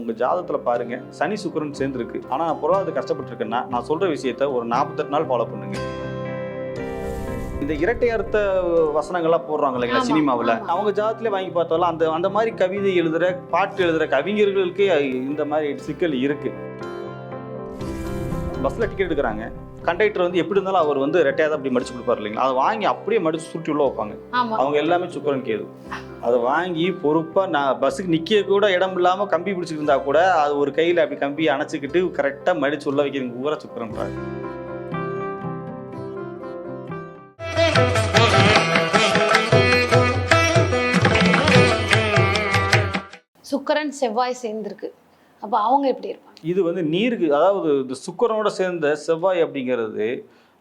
உங்க ஜாதகத்துல பாருங்க. சனி சுக்கிரன் சேர்ந்துருக்கு. ஆனா நான் பொருளாதார கஷ்டப்பட்டிருக்கேன்னா நான் சொல்ற விஷயத்த ஒரு நாற்பத்தெட்டு நாள் ஃபாலோ பண்ணுங்க. இந்த இரட்டை அர்த்த வசனங்கள்லாம் போடுறாங்க இல்லைங்களா சினிமாவில். அவங்க ஜாதகத்திலே வாங்கி பார்த்தாலும் அந்த அந்த மாதிரி கவிதை எழுதுற பாட்டு எழுதுற கவிஞர்களுக்கே இந்த மாதிரி சிக்கல் இருக்கு. பஸ்ல டிக்கெட் எடுக்கிறாங்க. கண்டக்டர் வந்து எப்படி இருந்தாலும் அவர் வந்து ரெட்டையாக அப்படி மடிச்சு கொடுப்பாரு இல்லைங்களா? அதை வாங்கி அப்படியே மடிச்சு சுருட்டி உள்ள வைப்பாங்க. அவங்க எல்லாமே சுக்கரன் கேது அதை வாங்கி பொறுப்பாக நான் பஸ்ஸுக்கு நிற்க கூட இடம் இல்லாமல் கம்பி பிடிச்சிட்டு இருந்தா கூட அது ஒரு கையில் அப்படி கம்பி அணைச்சிக்கிட்டு கரெக்டாக மடிச்சு உள்ள வைக்கிறீங்க ஊரா சுக்கரன்றாங்க சுக்கிரன் செவ்வாய் சேர்ந்திருக்கு. அப்ப அவங்க எப்படி இருப்பாங்க? இது வந்து நீருக்கு அதாவது இந்த சுக்கரனோட சேர்ந்த செவ்வாய் அப்படிங்கிறது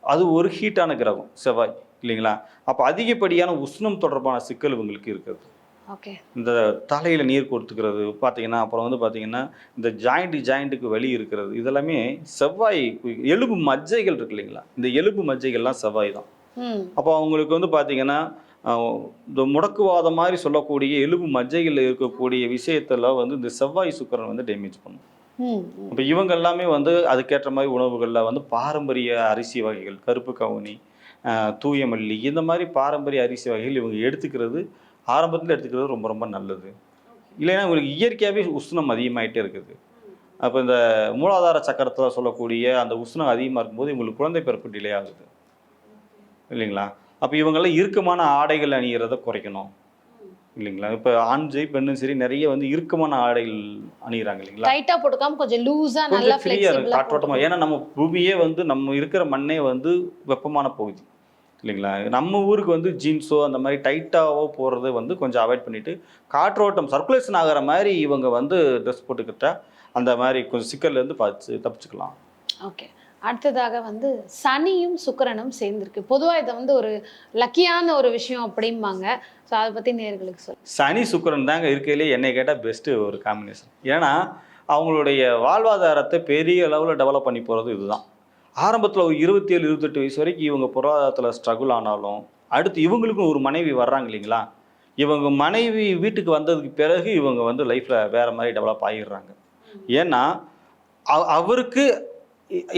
அது ஒரு ஹீட்டான கிரகம் செவ்வாய் இல்லைங்களா? அப்போ அதிகப்படியான உஷ்ணம் தொடர்பான சிக்கல் இவங்களுக்கு இருக்குது ஓகே. இந்த தலையில் நீர் கொடுத்துக்கிறது பார்த்தீங்கன்னா அப்புறம் வந்து பார்த்தீங்கன்னா இந்த ஜாயிண்ட் ஜாயிண்ட்டுக்கு வலி இருக்கிறது இதெல்லாமே செவ்வாய் எலும்பு மஜ்ஜைகள் இருக்கு இல்லைங்களா? இந்த எலும்பு மஜ்ஜைகள்லாம் செவ்வாய் தான். அப்போ அவங்களுக்கு வந்து பார்த்தீங்கன்னா இந்த முடக்குவாதம் மாதிரி சொல்லக்கூடிய எலும்பு மஜ்ஜைகளில் இருக்கக்கூடிய விஷயத்துல வந்து இந்த செவ்வாய் சுக்கரன் வந்து டேமேஜ் பண்ணும். இப்போ இவங்க எல்லாமே வந்து அதுக்கேற்ற மாதிரி உணவுகளில் வந்து பாரம்பரிய அரிசி வகைகள் கருப்பு கவுனி அஹ், தூய மல்லி இந்த மாதிரி பாரம்பரிய அரிசி வகைகள் இவங்க எடுத்துக்கிறது ஆரம்பத்தில் எடுத்துக்கிறது ரொம்ப ரொம்ப நல்லது. இல்லைன்னா இவங்களுக்கு இயற்கையாகவே உஷ்ணம் அதிகமாயிட்டே இருக்குது. அப்போ இந்த மூலாதார சக்கரத்தில் சொல்லக்கூடிய அந்த உஷ்ணம் அதிகமாக இருக்கும்போது இவங்களுக்கு குழந்தை பிறப்பு டிலே ஆகுது. இல்லைங்களா? அப்போ இவங்கெல்லாம் இறுக்கமான ஆடைகள் அணிகிறத குறைக்கணும். இல்லைங்களா? இப்போ ஆண் சரி பெண்ணும் சரி நிறைய வந்து இறுக்கமான ஆடைகள் அணிகிறாங்க இல்லைங்களா? டைட்டா போட்டுக்காம கொஞ்சம் லூஸா நல்லா ஃப்ரீயாக இருக்கு ஃபிளெக்சிபிளா காற்றோட்டமாக ஏன்னா நம்ம பூமியே வந்து நம்ம இருக்கிற மண்ணே வந்து வெப்பமான பகுதி. இல்லைங்களா? நம்ம ஊருக்கு வந்து ஜீன்ஸோ அந்த மாதிரி டைட்டாவோ போடுறது வந்து கொஞ்சம் அவாய்ட் பண்ணிட்டு காற்றோட்டம் சர்க்குலேஷன் ஆகிற மாதிரி இவங்க வந்து ட்ரெஸ் போட்டுக்கிட்டா அந்த மாதிரி கொஞ்சம் சிக்கல்லேருந்து பார்த்து தப்பிச்சுக்கலாம். ஓகே அடுத்ததாக வந்து சனியும் சுக்கிரனும் சேர்ந்திருக்கு. பொதுவா இதை வந்து ஒரு லக்கியான ஒரு விஷயம் அப்படிம்பாங்க. ஸோ அதை பத்தி நேர்களுக்கு சொல்லு சனி சுக்கிரன் தாங்க இருக்கையிலே என்னை கேட்டால் பெஸ்ட்டு ஒரு காம்பினேஷன் ஏன்னா அவங்களுடைய வாழ்வாதாரத்தை பெரிய அளவில் டெவலப் பண்ணி போகிறது இதுதான். ஆரம்பத்தில் ஒரு இருபத்தி ஏழு இருபத்தெட்டு வயசு வரைக்கும் இவங்க பொருளாதாரத்தில் ஸ்ட்ரகுள் ஆனாலும் அடுத்து இவங்களுக்கும் ஒரு மனைவி வர்றாங்க இல்லைங்களா? இவங்க மனைவி வீட்டுக்கு வந்ததுக்கு பிறகு இவங்க வந்து லைஃப்பில் வேறு மாதிரி டெவலப் ஆகிடுறாங்க ஏன்னா அவ- அவருக்கு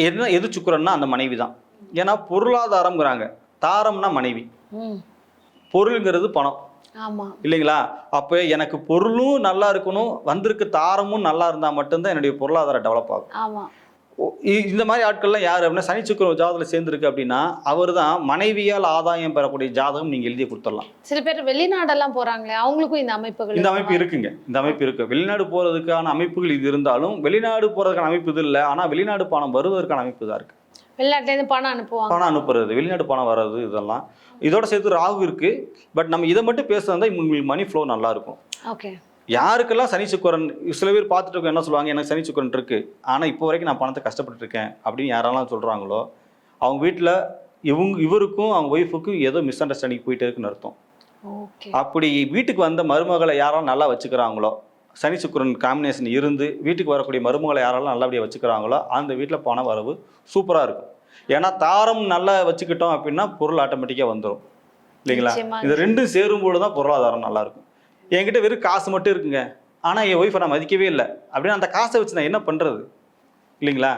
என்ன எது சுக்கிரன்னா அந்த மனைவி தான் ஏன்னா பொருளாதாரம்ங்கிறாங்க. தாரம்னா மனைவி. பொருளுங்கிறது பணம். இல்லைங்களா? அப்போ எனக்கு பொருளும் நல்லா இருக்கணும் வந்திருக்க தாரமும் நல்லா இருந்தால் மட்டும்தான் என்னுடைய பொருளாதாரம் டெவலப் ஆகும். இந்த மாதிரி ஆட்கள்லாம் யார் அப்படின்னா சனி சுக்கிரன் ஜாதகத்தில் சேர்ந்துருக்கு அப்படின்னா அவர் தான் மனைவியால் ஆதாயம் பெறக்கூடிய ஜாதகம் நீங்கள் எழுதி கொடுத்துடலாம். சில பேர் வெளிநாடெல்லாம் போறாங்களே அவங்களுக்கும் இந்த அமைப்புகள் இந்த அமைப்பு இருக்குங்க. இந்த அமைப்பு இருக்கு. வெளிநாடு போகிறதுக்கான அமைப்புகள் இது இருந்தாலும் வெளிநாடு போகிறதுக்கான அமைப்பு இது இல்லை. ஆனால் வெளிநாடு பணம் வருவதற்கான அமைப்பு தான் இருக்கு. வெளிநாட்டுல இருந்து பணம் அனுப்புவாங்க. பணம் அனுப்புறது வெளிநாடு பணம் வர்றது இதெல்லாம். இதோட சேர்த்து ராகு இருக்கு. பட் நம்ம இதை மட்டும் பேசுறதா உங்களுக்கு மணி ஃப்ளோ நல்லா இருக்கும். ஓகே. யாருக்கெல்லாம் சனி சுக்கரன் சில பேர் பார்த்துட்டு இருக்கோம் என்ன சொல்லுவாங்க எனக்கு சனி சுக்கரன் இருக்கு. ஆனால் இப்போ வரைக்கும் நான் பணத்தை கஷ்டப்பட்டு இருக்கேன் அப்படின்னு யாரெல்லாம் சொல்கிறாங்களோ அவங்க வீட்டில் இவங்க இவருக்கும் அவங்க ஒய்ஃபுக்கும் ஏதோ மிஸ் அண்டர்ஸ்டாண்டிங் போயிட்டே இருக்குன்னு அர்த்தம். அப்படி வீட்டுக்கு வந்த மருமகளை யாரெல்லாம் நல்லா வச்சுக்கிறாங்களோ சனி சுக்கிரன் காம்பினேஷன் இருந்து வீட்டுக்கு வரக்கூடிய மருமகளை யாரெல்லாம் நல்லபடியாக வச்சுக்கிறாங்களோ அந்த வீட்டில் பண வரவு சூப்பராக இருக்கும். ஏன்னா தாரம் நல்லா வச்சுக்கிட்டோம் அப்படின்னா பொருள் ஆட்டோமேட்டிக்காக வந்துடும் இல்லைங்களா. இது ரெண்டும் சேரும்போது தான் பொருளாதாரம் நல்லா இருக்கும். என்கிட்ட வெறும் காசு மட்டும் இருக்குங்க. ஆனால் என் ஒய்ஃபை நான் மதிக்கவே இல்லை. அப்படின்னு அந்த காசை வச்சு நான் என்ன பண்ணுறது இல்லைங்களா?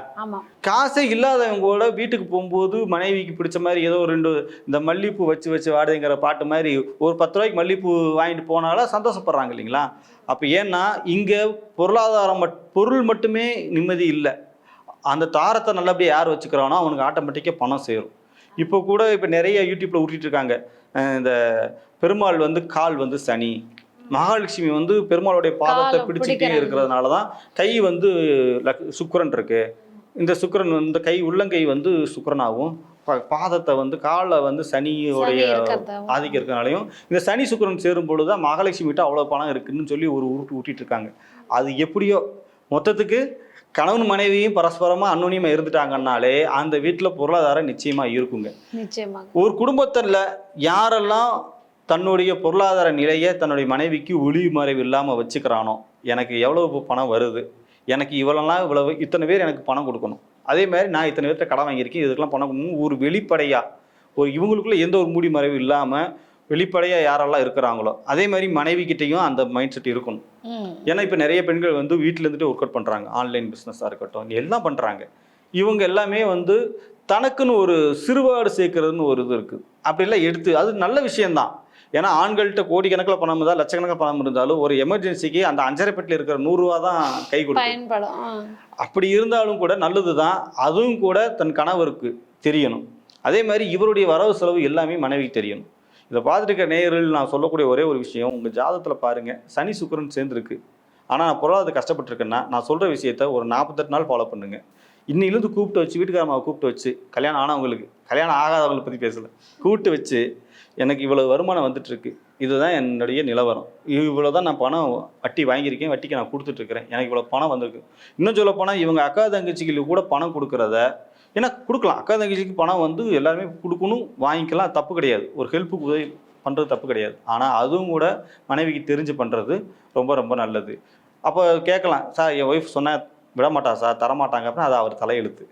காசே இல்லாதவங்களோட வீட்டுக்கு போகும்போது மனைவிக்கு பிடிச்ச மாதிரி ஏதோ ஒரு ரெண்டு இந்த மல்லிப்பூ வச்சு வச்சு வாடுங்கிற பாட்டு மாதிரி ஒரு பத்து ரூபாய்க்கு மல்லிப்பூ வாங்கிட்டு போனாலும் சந்தோஷப்படுறாங்க இல்லைங்களா? அப்போ ஏன்னா இங்கே பொருளாதாரம் மட் பொருள் மட்டுமே நிம்மதி இல்லை. அந்த தாரத்தை நல்லபடியாக யார் வச்சுக்கிறானோ அவனுக்கு ஆட்டோமேட்டிக்காக பணம் சேரும். இப்போ கூட இப்போ நிறைய யூடியூப்பில் ஊட்டிட்டு இருக்காங்க. இந்த பெருமாள் வந்து கால் வந்து சனி. மகாலட்சுமி வந்து பெருமாளுடைய பாதத்தை பிடிச்சிட்டே. இருக்கிறதுனால தான் கை வந்து சுக்கிரன் இருக்கு. இந்த சுக்கிரன் இந்த கை உள்ளங்கை வந்து சுக்கிரனாகவும் பாதத்தை வந்து காலை வந்து சனியோடைய? ஆதிக்கம் இருக்கனாலையும் இந்த சனி சுக்கிரன் சேரும் பொழுது தான் மகாலட்சுமி கிட்ட அவ்வளோ பணம் இருக்குன்னு சொல்லி ஒரு உருட்டு ஊட்டிட்டு இருக்காங்க. அது எப்படியோ மொத்தத்துக்கு கணவன் மனைவியும் பரஸ்பரமாக அன்னோனியமாக இருந்துட்டாங்கன்னாலே அந்த வீட்டில் பொருளாதாரம் நிச்சயமாக இருக்குங்க. ஒரு குடும்பத்தில் யாரெல்லாம் தன்னுடைய பொருளாதார நிலையை தன்னுடைய மனைவிக்கு ஒளிவு மறைவு இல்லாமல் வச்சுக்கிறானோ? எனக்கு எவ்வளவு பணம் வருது? எனக்கு இவ்வளோலாம் இவ்வளவு இத்தனை பேர் எனக்கு பணம் கொடுக்கணும். அதே மாதிரி நான் இத்தனை பேர்கிட்ட கடன் வாங்கியிருக்கேன் இதுக்கெல்லாம் பணம் கொடுக்கணும். ஒரு வெளிப்படையாக ஒரு இவங்களுக்குள்ள எந்த ஒரு மூடி மறைவு இல்லாமல் வெளிப்படையாக யாரெல்லாம் இருக்கிறாங்களோ அதே மாதிரி மனைவி கிட்டேயும் அந்த மைண்ட் செட் இருக்கணும். ஏன்னா இப்போ நிறைய பெண்கள் வந்து வீட்டில் இருந்துட்டு ஒர்க் அவுட் பண்ணுறாங்க ஆன்லைன் பிஸ்னஸாக இருக்கட்டும் எல்லாம் பண்ணுறாங்க இவங்க எல்லாமே வந்து தனக்குன்னு ஒரு சிறுபாடு சேர்க்கறதுன்னு ஒரு இது இருக்குது அப்படிலாம் எடுத்து அது நல்ல விஷயம்தான். ஏன்னா ஆண்கள்கிட்ட கோடிக்கணக்கில் பணம் இருந்தால் லட்சக்கணக்கில் பணம் இருந்தாலும் ஒரு எமர்ஜென்சிக்கு அந்த அஞ்சரை பெட்டில் இருக்கிற நூறுரூவா தான் கை கொடுக்கும். அப்படி இருந்தாலும் கூட நல்லது தான். அதுவும் கூட தன் கணவருக்கு தெரியணும். அதே மாதிரி இவருடைய வரவு செலவு எல்லாமே மனைவிக்கு தெரியணும். இதை பார்த்துட்டு இருக்க நேயர்கள் நான் சொல்லக்கூடிய ஒரே ஒரு விஷயம் உங்கள் ஜாதகத்தில் பாருங்கள் சனி சுக்கிரன் சேர்ந்துருக்கு. ஆனால் நான் பொருளாதார கஷ்டப்பட்டிருக்கேன்னா நான் சொல்கிற விஷயத்த ஒரு நாற்பத்தெட்டு நாள் ஃபாலோ பண்ணுங்க. இன்னிலேருந்து கூப்பிட்டு வச்சு வீட்டுக்காரமாவை கூப்பிட்டு வச்சு கல்யாணம் ஆனவங்களுக்கு கல்யாணம் ஆகாதவங்களை பற்றி பேசலை. கூட்டு வச்சு எனக்கு இவ்வளோ வருமானம் வந்துட்டுருக்கு. இதுதான் என்னுடைய நிலவரம். இவ்வளோ தான் நான் பணம் வட்டி வாங்கியிருக்கேன் வட்டிக்கு நான் கொடுத்துட்ருக்கிறேன் எனக்கு இவ்வளோ பணம் வந்திருக்கு. இன்னும் சொல்ல போனால் இவங்க அக்கா தங்கச்சிகளுக்கு கூட பணம் கொடுக்குறத ஏன்னா கொடுக்கலாம். அக்கா தங்கச்சிக்கு பணம் வந்து எல்லாருமே கொடுக்கணும் வாங்கிக்கலாம் தப்பு கிடையாது. ஒரு ஹெல்ப்புக்கு உதவி பண்ணுறது தப்பு கிடையாது. ஆனால் அதுவும் கூட மனைவிக்கு தெரிஞ்சு பண்ணுறது ரொம்ப ரொம்ப நல்லது. அப்போ கேட்கலாம் சார் என் ஒய்ஃப் சொன்னால் விட மாட்டா சார்? தரமாட்டாங்க. அப்படின்னா அது அவர் தலையெழுத்து.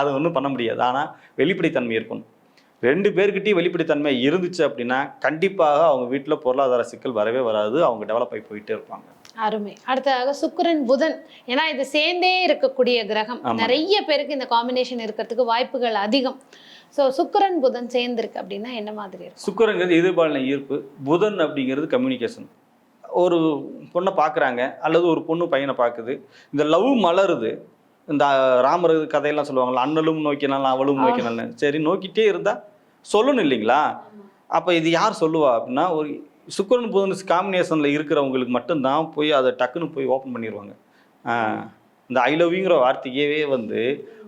அது ஒன்றும் பண்ண முடியாது. ஆனால் வெளிப்படைத்தன்மை இருக்கணும். ரெண்டு பேர்கிட்டயும் வெளிப்படைத்தன்மை இருந்துச்சு அப்படின்னா கண்டிப்பாக அவங்க வீட்டில் பொருளாதார சிக்கல் வரவே வராது. அவங்க டெவலப் ஆகி போயிட்டே இருப்பாங்க. அருமை. அடுத்ததாக சுக்கிரன் புதன். ஏன்னா இது சேர்ந்தே இருக்கக்கூடிய கிரகம். நிறைய பேருக்கு இந்த காம்பினேஷன் இருக்கிறதுக்கு வாய்ப்புகள் அதிகம். ஸோ சுக்கிரன் புதன் சேர்ந்திருக்கு அப்படின்னா என்ன மாதிரி இருக்கும்? சுக்கிரங்கிறது எதிர்பாலின ஈர்ப்பு. புதன் அப்படிங்கிறது கம்யூனிகேஷன் ஒரு பொண்ணை பார்க்குறாங்க. அல்லது ஒரு பொண்ணு பையனை பார்க்குது. இந்த லவ் மலருது. இந்த ராமர் கதையெல்லாம் சொல்லுவாங்கல்ல அண்ணலும் நோக்கினாலும் அவளும் நோக்கினாலும் சரி நோக்கிட்டே இருந்தா சொல்லணும் இல்லைங்களா? அப்போ இது யார் சொல்லுவா அப்படின்னா ஒரு சுக்கிரன் புதன் காம்பினேஷனில் இருக்கிறவங்களுக்கு மட்டும்தான் போய் அதை டக்குன்னு போய் ஓப்பன் பண்ணிடுவாங்க இந்த ஐ லவ்ங்கிற வார்த்தையவே வந்து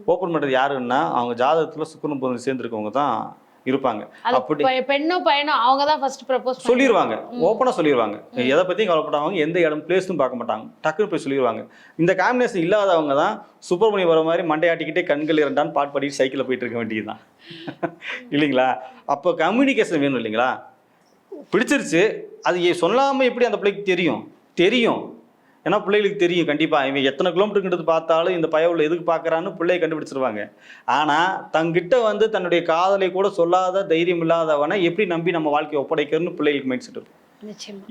ஓப்பன் பண்ணுறது யாருன்னா அவங்க ஜாதகத்தில் சுக்கிரன் புதன் சேர்ந்துருக்கவங்க தான் இருப்பாங்க. அப்படி பெண்ணோ பையனோ அவங்க தான் ஃபர்ஸ்ட் ப்ரப்போஸ் சொல்லிடுவாங்க ஓப்பனாக சொல்லிடுவாங்க எதை பற்றியும் கவலைப்பட்டாங்க எந்த இடம் பிளேஸ்னு பார்க்க மாட்டாங்க. டக்குன்னு போய் சொல்லிடுவாங்க இந்த காம்பினேஷன் இல்லாதவங்க தான் சுப்பிரமணியம் வர மாதிரி மண்டையாட்டிக்கிட்டே கண்கள் இரண்டான்னு பாட்டு பாடிட்டு சைக்கிளில் போயிட்டு இருக்க வேண்டியதுதான். இல்லைங்களா? அப்போ கம்யூனிகேஷன் வேணும் இல்லைங்களா? பிடிச்சிருச்சு. அது ஏ- சொல்லாம எப்படி அந்த பிள்ளைக்கு தெரியும்? தெரியும். ஏன்னா பிள்ளைகளுக்கு தெரியும் கண்டிப்பாக இவன் எத்தனை கிலோமீட்டருங்கிறது பார்த்தாலும் இந்த பயவுள்ள எதுக்கு பார்க்குறான்னு பிள்ளையை கண்டுபிடிச்சிருவாங்க. ஆனால் தங்கிட்ட வந்து தன்னுடைய காதலை கூட சொல்லாத தைரியம் இல்லாதவனை எப்படி நம்பி நம்ம வாழ்க்கையை ஒப்படைக்கிறதுன்னு பிள்ளைகளுக்கு மைண்ட் செட் இருக்கும்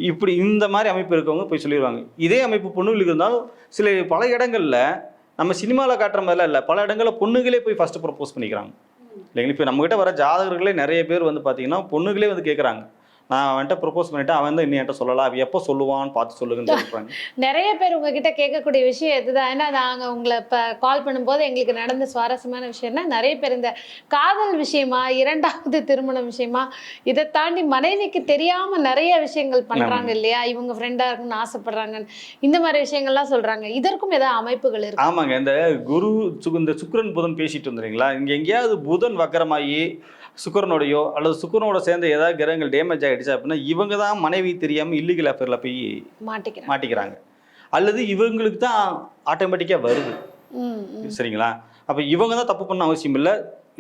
இப்படி இந்த மாதிரி அமைப்பு இருக்கவங்க போய் சொல்லிடுவாங்க. இதே அமைப்பு பொண்ணுங்களுக்கு இருந்தாலும் சில பல இடங்கள்ல நம்ம சினிமாவில் காட்டுற மாதிரிலாம் இல்லை. பல இடங்களில் பொண்ணுகளே போய் ஃபஸ்ட்டு ப்ரப்போஸ் பண்ணிக்கிறாங்க. இல்லைங்களா? இப்போ நம்மகிட்ட வர ஜாதகர்களே நிறைய பேர் வந்து பார்த்தீங்கன்னா பொண்ணுகளே வந்து கேட்குறாங்க நான் அவன்கிட்ட ப்ரப்போஸ் பண்ணிட்டேன். அவன் இன்னும் என்கிட்ட சொல்லலாம் அவன் எப்போ சொல்லுவான்னு பார்த்து சொல்லுங்கன்னு சொல்றாங்க நிறைய பேர் உங்ககிட்ட கேட்கக்கூடிய விஷயம் இதுதான். ஏன்னா நாங்கள் உங்களை இப்போ கால் பண்ணும்போது எங்களுக்கு நடந்த சுவாரஸ்யமான விஷயம்னா நிறைய பேர் இந்த காதல் விஷயமா இரண்டாவது திருமணம் விஷயமா இதை தாண்டி மனைவிக்கு தெரியாம நிறைய விஷயங்கள் பண்றாங்க இல்லையா? இவங்க ஃப்ரெண்டா இருக்குன்னு ஆசைப்படுறாங்க இந்த மாதிரி விஷயங்கள்லாம் சொல்றாங்க. இதற்கும் ஏதாவது அமைப்புகள் இருக்கு? ஆமாங்க. இந்த குரு இந்த சுக்கிரன் புதன் பேசிட்டு வந்துறீங்களா இங்கே எங்கேயாவது புதன் வக்கரமாகி சுக்கிரனோடையோ அல்லது சுக்கிரனோட சேர்ந்த ஏதாவது கிரகங்கள் டேமேஜ் ஆகிடுச்சு அப்படின்னா இவங்க தான் மனைவி தெரியாமல் இல்லீகல் அஃபேரில் போய் மாட்டிக்கிறாங்க. மாட்டிக்கிறாங்க. அல்லது இவங்களுக்கு தான் ஆட்டோமேட்டிக்காக வருது. சரிங்களா? அப்போ இவங்க தான் தப்பு பண்ண அவசியம் இல்லை.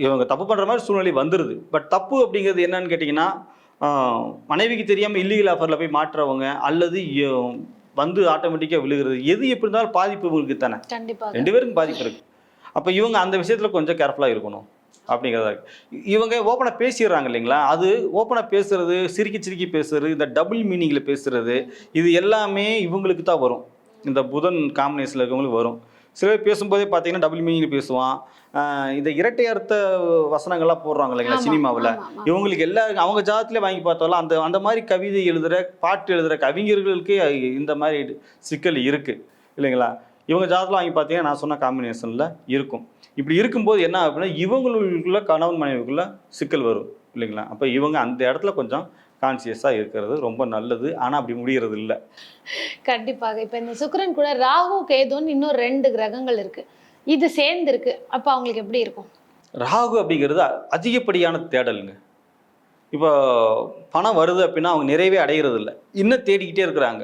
இவங்க தப்பு பண்ணுற மாதிரி சூழ்நிலை வந்துடுது பட் தப்பு அப்படிங்கிறது என்னன்னு கேட்டிங்கன்னா மனைவிக்கு தெரியாமல் இல்லீகல் ஆஃபரில் போய் மாட்டுறவங்க அல்லது வந்து ஆட்டோமேட்டிக்காக விழுகிறது எது எப்படி இருந்தாலும் பாதிப்பு இவங்களுக்கு தானே. ரெண்டு பேருக்கும் பாதிப்பு இருக்கு. அப்போ இவங்க அந்த விஷயத்தில் கொஞ்சம் கேர்ஃபுல்லாக இருக்கணும். அப்படிங்கிறதா இருக்கு. இவங்க ஓப்பனாக பேசிடுறாங்க இல்லைங்களா? அது ஓப்பனாக பேசுறது சிரிக்கி சிரிக்கி பேசுறது இந்த டபுள் மீனிங்கில் பேசுறது இது எல்லாமே இவங்களுக்கு தான் வரும். இந்த புதன் காம்பினேஷனில் இருக்கவங்களுக்கு வரும். சில பேர் பேசும்போதே பார்த்தீங்கன்னா டபுள் மீனிங்கில் பேசுவான். இந்த இரட்டை அர்த்த வசனங்கள்லாம் போடுறாங்க இல்லைங்களா சினிமாவில். இவங்களுக்கு எல்லாருக்கும் அவங்க ஜாதத்திலே வாங்கி பார்த்தாலும் அந்த அந்த மாதிரி கவிதை எழுதுகிற பாட்டு எழுதுகிற கவிஞர்களுக்கே இந்த மாதிரி சிக்கல் இருக்குது இல்லைங்களா? இவங்க ஜாதத்தில் வாங்கி பார்த்தீங்கன்னா நான் சொன்ன காம்பினேஷனில் இருக்கும். இப்படி இருக்கும்போது என்ன அப்படின்னா இவங்களுக்குள்ள கணவன் மனைவிக்குள்ள சிக்கல் வரும் இல்லைங்களா? அப்போ இவங்க அந்த இடத்துல கொஞ்சம் கான்சியஸாக இருக்கிறது ரொம்ப நல்லது. ஆனால் அப்படி முடியறது இல்லை. கண்டிப்பாக. இப்போ இந்த சுக்கிரன் கூட ராகு கேதுன்னு இன்னும் ரெண்டு கிரகங்கள் இருக்கு. இது சேர்ந்து இருக்கு அப்போ அவங்களுக்கு எப்படி இருக்கும்? ராகு அப்படிங்கிறது அதிகப்படியான தேடலுங்க. இப்போ பணம் வருது அப்படின்னா அவங்க நிறைவே அடைகிறது இல்லை இன்னும் தேடிக்கிட்டே இருக்கிறாங்க.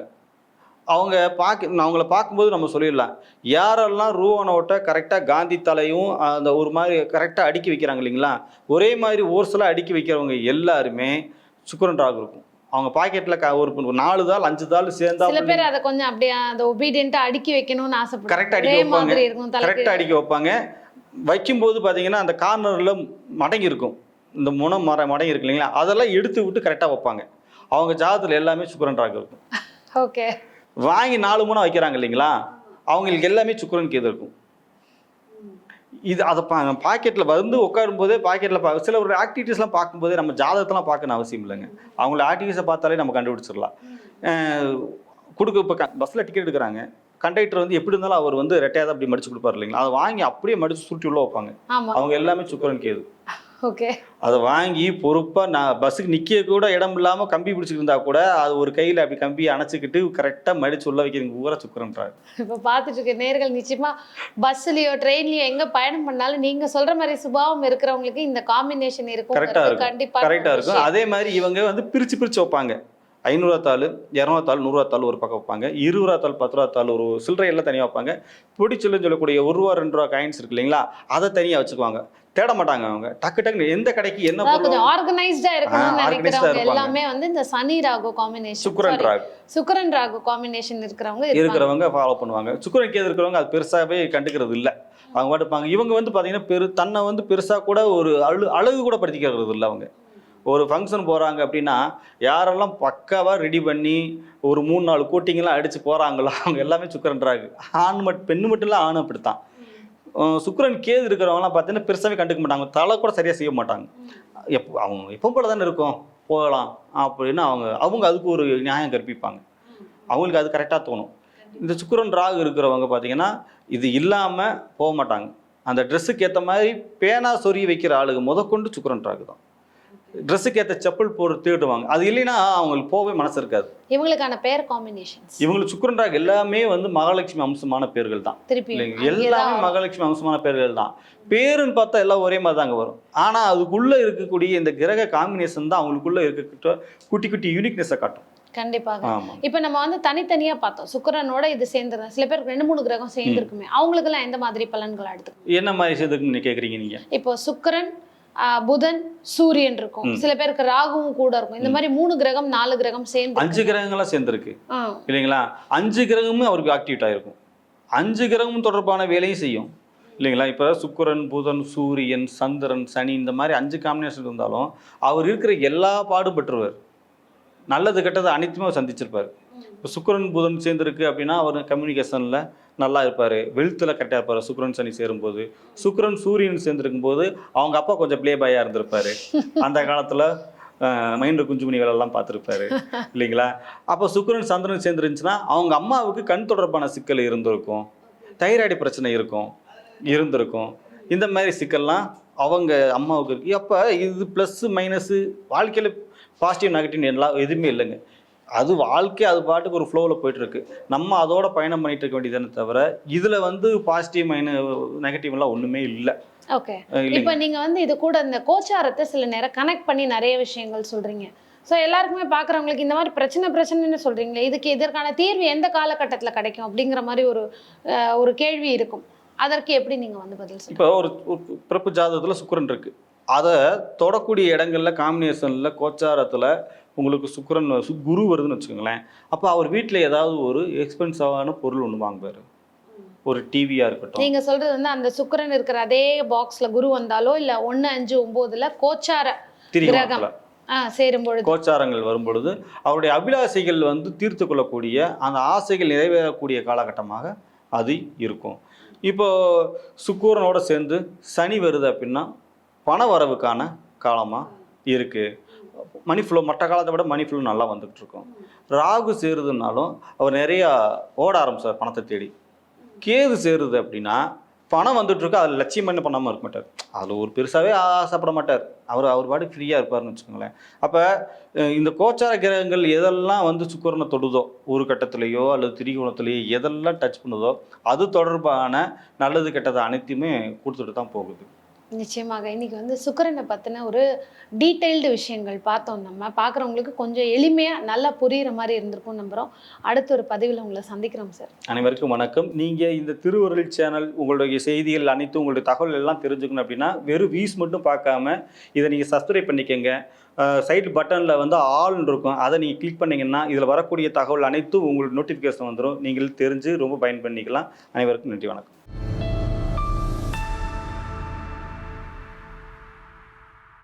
அவங்க பார்க்க அவங்கள பார்க்கும்போது நம்ம சொல்லிடலாம். யாரெல்லாம் ரூபா நோட்டை கரெக்டாக காந்தி தலையும் அந்த ஒரு மாதிரி கரெக்டாக அடுக்கி வைக்கிறாங்க இல்லைங்களா? ஒரே மாதிரி ஓர்ஸலாக அடுக்கி வைக்கிறவங்க எல்லாருமே சுக்கரன் ராகு இருக்கும். அவங்க பாக்கெட்டில் க ஒரு நாலு தாள் அஞ்சு தாள் சேர்ந்தா சில பேர் அதை கொஞ்சம் அப்படியே அந்த ஒபீடியண்டா அடுக்கி வைக்கணும்னு கரெக்டாக ஒரே அடிக்க வைப்பாங்க. கரெக்டாக அடிக்க வைப்பாங்க. வைக்கும்போது பார்த்தீங்கன்னா அந்த கார்னரில் மடங்கி இருக்கும். இந்த முனை மர மடம் இருக்கு இல்லைங்களா? அதெல்லாம் எடுத்து விட்டு கரெக்டாக வைப்பாங்க. அவங்க ஜாதகத்தில் எல்லாமே சுக்கரன் ராகு இருக்கும். ஓகே வாங்கி நாலு முனை வைக்கிறாங்க இல்லைங்களா? அவங்களுக்கு எல்லாமே சுக்கரன் கேது இருக்கும். இது அதை பா பாக்கெட்டில் வந்து உட்காரும் போதே பாக்கெட்டில் பா சில ஒரு ஆக்டிவிட்டீஸ்லாம் பார்க்கும்போதே நம்ம ஜாதகத்தெல்லாம் பார்க்கணும் அவசியம் இல்லைங்க. அவங்கள ஆக்டிவிட்டீஸை பார்த்தாலே நம்ம கண்டுபிடிச்சிடலாம். கொடுக்க இப்போ பஸ்ஸில் டிக்கெட் எடுக்கிறாங்க. கண்டக்டர் வந்து எப்படி இருந்தாலும் அவர் வந்து ரெட்டையாக அப்படி மடிச்சு கொடுப்பாரு இல்லைங்களா? அதை வாங்கி அப்படியே மடிச்சு சுருட்டி உள்ள வைப்பாங்க. அவங்க எல்லாமே சுக்கரன் கேது ஓகே. அதை வாங்கி பொறுப்பாக நான் பஸ்ஸுக்கு நிற்க கூட இடம் இல்லாமல் கம்பி பிடிச்சிட்டு இருந்தா கூட அது ஒரு கையில் அப்படி கம்பி அணைச்சிக்கிட்டு கரெக்டாக மடிச்சு உள்ள வைக்கிறதுக்கு ஊரா சுக்கரன்றாரு. இப்போ பார்த்துட்டு இருக்க நேர்கள் நிச்சயமா பஸ்லயோ ட்ரெயின்லயோ எங்க பயணம் பண்ணாலும் நீங்க சொல்ற மாதிரி சுபாவம் இருக்கிறவங்களுக்கு இந்த காம்பினேஷன் இருக்கும். கரெக்டாக இருக்கும். கண்டிப்பா கரெக்டாக இருக்கும். அதே மாதிரி இவங்க வந்து பிரித்து பிரித்து வைப்பாங்க. ஐநூறுவா தாள் இரநூறுவா தாள் நூறுரூவா தாள் ஒரு பக்கம் வைப்பாங்க. இருபது ரூபா தாள் பத்து ரூபா தாள் ஒரு சில்லறை எல்லாம் தனியாக வைப்பாங்க. பிடிச்சலுன்னு சொல்லக்கூடிய ஒரு ரூபா ரெண்டு ரூபா காயின்ஸ் இருக்கு இல்லைங்களா? அதை தனியாக வச்சுக்குவாங்க. தேட மாட்டாங்க அவங்க. டக்கு டக்குன்னு எந்த கடைக்கு என்ன கொஞ்சம் ஆர்கனைஸ்டா இருக்கணும்னு நினைக்கிறவங்க. எல்லாமே வந்து இந்த சனி ராகு காம்பினேஷன் சுக்கரன் ராகு. சுக்கரன் ராகு காம்பினேஷன் இருக்கிறவங்க இருக்கிறவங்க ஃபாலோ பண்ணுவாங்க. சுக்கரன் கேது இருக்கிறவங்க அது பெருசாகவே கண்டுக்கிறது இல்லை. அவங்க பாட்டுப்பாங்க இவங்க வந்து பார்த்தீங்கன்னா பெரு தன்னை வந்து பெருசாக கூட ஒரு அழு அழகு கூட படுத்திக்கிறது இல்லை அவங்க. ஒரு ஃபங்க்ஷன் போகிறாங்க அப்படின்னா யாரெல்லாம் பக்காவாக ரெடி பண்ணி ஒரு மூணு நாலு கோட்டிங்கெல்லாம் அடித்து போகிறாங்களோ அவங்க எல்லாமே சுக்கரன்றாங்க. ஆண் மட்டும் பெண்ணு மட்டும் இல்லை ஆணும் அப்படித்தான். சுக்கிரன் கேது இருக்கிறவங்கலாம் பார்த்தீங்கன்னா பெருசாகவே கண்டுக்க மாட்டாங்க. தலை கூட சரியாக செய்ய மாட்டாங்க. எப்போ அவங்க எப்போ போல தானே இருக்கும். போகலாம் அப்படின்னு அவங்க அவங்க அதுக்கு ஒரு நியாயம் கற்பிப்பாங்க. அவங்களுக்கு அது கரெக்டாக தோணும். இந்த சுக்கிரன் ராகு இருக்கிறவங்க பார்த்தீங்கன்னா இது இல்லாமல் போக மாட்டாங்க. அந்த ட்ரெஸ்ஸுக்கு ஏற்ற மாதிரி பேனா சொருகி வைக்கிற ஆளுங்க முதற்கொண்டு சுக்கிரன் ராகு தான் ட்ரெஸ்ஸுக்கு ஏற்ற செப்பல் போட்டு தேடுவாங்க. அது இல்லைன்னா அவங்களுக்கு போகவே மனசு இருக்காது. இவங்களுக்கான பேர் காம்பினேஷன்ஸ் இவங்களுக்கு சுக்கிரன் ராகு எல்லாமே வந்து மகாலட்சுமி அம்சமான பேர்கள் தான். திருப்பி எல்லாமே மகாலட்சுமி அம்சமான பேர்கள் தான். பேருன்னு பார்த்தா எல்லாம் ஒரே மாதிரி தாங்க வரும். ஆனால் அதுக்குள்ளே இருக்கக்கூடிய இந்த கிரக காம்பினேஷன் தான் அவங்களுக்குள்ள இருக்க குட்டி குட்டி யூனிக்னஸை காட்டும். கண்டிப்பாக. இப்போ நம்ம வந்து தனித்தனியா பார்த்தோம். சுக்கிரனோட இது சேர்ந்துருந்தா சில பேருக்கு ரெண்டு மூணு கிரகம் சேர்ந்துருக்குமே. அவங்களுக்கெல்லாம் எந்த மாதிரி பலன்கள் எடுத்து என்ன மாதிரி சேர்த்துக்கு நீ கேட்குறீங்க நீங்கள் இப்போ சுக்கிரன் புதன் சூரியன் இருக்கும். சில பேருக்கு ராகுவும் கூட இருக்கும். இந்த மாதிரி மூணு கிரகம் நாலு கிரகம் சேர்ந்து அஞ்சு கிரகங்களாம் சேர்ந்துருக்கு. இல்லைங்களா? அஞ்சு கிரகமும் அவருக்கு ஆக்டிவேட் ஆகிருக்கும் அஞ்சு கிரகமும் தொடர்பான வேலையும் செய்யும். இல்லைங்களா? இப்போ சுக்கிரன் புதன் சூரியன் சந்திரன் சனி இந்த மாதிரி அஞ்சு காம்பினேஷன் இருந்தாலும் அவர் இருக்கிற எல்லா பாடும் பெற்றுவார். நல்லது கெட்டது அனைத்துமே அவர் சந்திச்சிருப்பார். இப்போ சுக்கிரன் புதன் சேர்ந்துருக்கு அப்படின்னா அவர் கம்யூனிகேஷனில் நல்லா இருப்பார். வெல்த்தில் கரெக்டாக இருப்பார். சுக்கரன் சனி சேரும்போது. சுக்கரன் சூரியன் சேர்ந்துருக்கும் போது அவங்க அப்பா கொஞ்சம் ப்ளே பாயாக இருந்திருப்பாரு. அந்த காலத்தில் மைண்டில் குஞ்சுமணி வேலைலாம் பார்த்துருப்பாரு. இல்லைங்களா? அப்போ சுக்கரன் சந்திரன் சேர்ந்துருந்துச்சுன்னா அவங்க அம்மாவுக்கு கண் தொடர்பான சிக்கல் இருந்திருக்கும். தைராய்டு பிரச்சனை இருக்கும். இருந்திருக்கும். இந்த மாதிரி சிக்கல்லாம் அவங்க அம்மாவுக்கு இருக்கு. அப்போ இது ப்ளஸ்ஸு மைனஸு வாழ்க்கையில் பாசிட்டிவ் நெகட்டிவ் எல்லாம் எதுவுமே இல்லைங்க. அது வாழ்க்கை அது பாட்டுக்கு ஒரு ஃப்ளோவில் போயிட்டு இருக்கு நம்ம அதோட பயணம் பண்ணிட்டு இருக்க வேண்டியதானே தவிர இதில் வந்து பாசிட்டிவ் மைன நெகட்டிவ் எல்லாம் ஒன்றுமே இல்லை. ஓகே இப்போ நீங்க வந்து இது கூட இந்த கோச்சாரத்தை சில நேரம் கனெக்ட் பண்ணி நிறைய விஷயங்கள் சொல்றீங்க. ஸோ எல்லாருக்குமே பார்க்குறவங்களுக்கு இந்த மாதிரி பிரச்சனை பிரச்சனைன்னு சொல்றீங்களே இதுக்கு இதற்கான தீர்வு எந்த காலகட்டத்தில் கிடைக்கும் அப்படிங்கிற மாதிரி ஒரு ஒரு கேள்வி இருக்கும். அதற்கு எப்படி நீங்க வந்து பதில் இப்போ ஒரு பிறப்பு ஜாதகத்தில் சுக்கிரன் இருக்கு. அதை தொடக்கூடிய இடங்கள்ல காம்பினேஷனில் கோச்சாரத்தில் உங்களுக்கு சுக்கிரன் குரு வருதுன்னு வச்சுக்கோங்களேன். அப்போ அவர் வீட்டில் ஏதாவது ஒரு எக்ஸ்பென்சிவான பொருள் ஒன்று வாங்குவார். ஒரு டிவியாக இருக்கட்டும். நீங்க சொல்றது வந்து அந்த சுக்கிரன் இருக்கிற அதே பாக்ஸ்ல குரு வந்தாலோ இல்ல ஒண்ணு அஞ்சு ஒன்பதுல கோச்சார ஆ சேரும் பொழுது. கோச்சாரங்கள் வரும் பொழுது அவருடைய அபிலாசைகள் வந்து தீர்த்து கொள்ளக்கூடிய அந்த ஆசைகள் நிறைவேறக்கூடிய காலகட்டமாக அது இருக்கும். இப்போ சுக்கூரனோட சேர்ந்து சனி வருது அப்படின்னா பண வரவுக்கான காலமாக இருக்குது மணி ஃப்ளோ மற்ற காலத்தை விட மணி ஃப்ளோ நல்லா வந்துகிட்டு இருக்கும் ராகு சேருதுனாலும் அவர் நிறையா ஓட ஆரம்பிச்சார் பணத்தை தேடி. கேது சேருது அப்படின்னா பணம் வந்துட்டுருக்கு அதில் லட்சியம் பண்ண பண்ணாமல் இருக்க மாட்டார். அதில் ஒரு பெருசாகவே ஆசைப்பட மாட்டார். அவர் அவர் பாடு ஃப்ரீயாக இருப்பார்னு வச்சுக்கோங்களேன். அப்போ இந்த கோச்சார கிரகங்கள் எதெல்லாம் வந்து சுக்கரனை தொடுதோ ஒரு கட்டத்திலேயோ அல்லது திரிகோணத்திலேயோ எதெல்லாம் டச் பண்ணுதோ அது தொடர்பான நல்லது கெட்டது அனைத்தையுமே கொடுத்துட்டு தான் போகுது. நிச்சயமாக. இன்றைக்கி வந்து சுக்கரனை பற்றின ஒரு டீட்டெயில்டு விஷயங்கள் பார்த்தோம் நம்ம. பார்க்குறவங்களுக்கு கொஞ்சம் எளிமையாக நல்லா புரிகிற மாதிரி இருந்திருக்கும் நம்புறோம். அடுத்த ஒரு பதிவில் உங்களை சந்திக்கிறோம் சார் அனைவருக்கும் வணக்கம். நீங்கள் இந்த திருவருள் சேனல் உங்களுடைய செய்திகள் அனைத்தும் உங்களுடைய தகவல் எல்லாம் தெரிஞ்சுக்கணும் அப்படின்னா வெறும் வியூஸ் மட்டும் பார்க்காம இதை நீங்கள் சப்ஸ்கிரைப் பண்ணிக்கோங்க. சைடு பட்டனில் வந்து ஆல் இருக்கும். அதை நீங்கள் கிளிக் பண்ணிங்கன்னா இதில் வரக்கூடிய தகவல் அனைத்தும் உங்களுக்கு நோட்டிஃபிகேஷன் வந்துடும் நீங்கள் தெரிஞ்சு ரொம்ப பயன் பண்ணிக்கலாம். அனைவருக்கும் நன்றி வணக்கம்.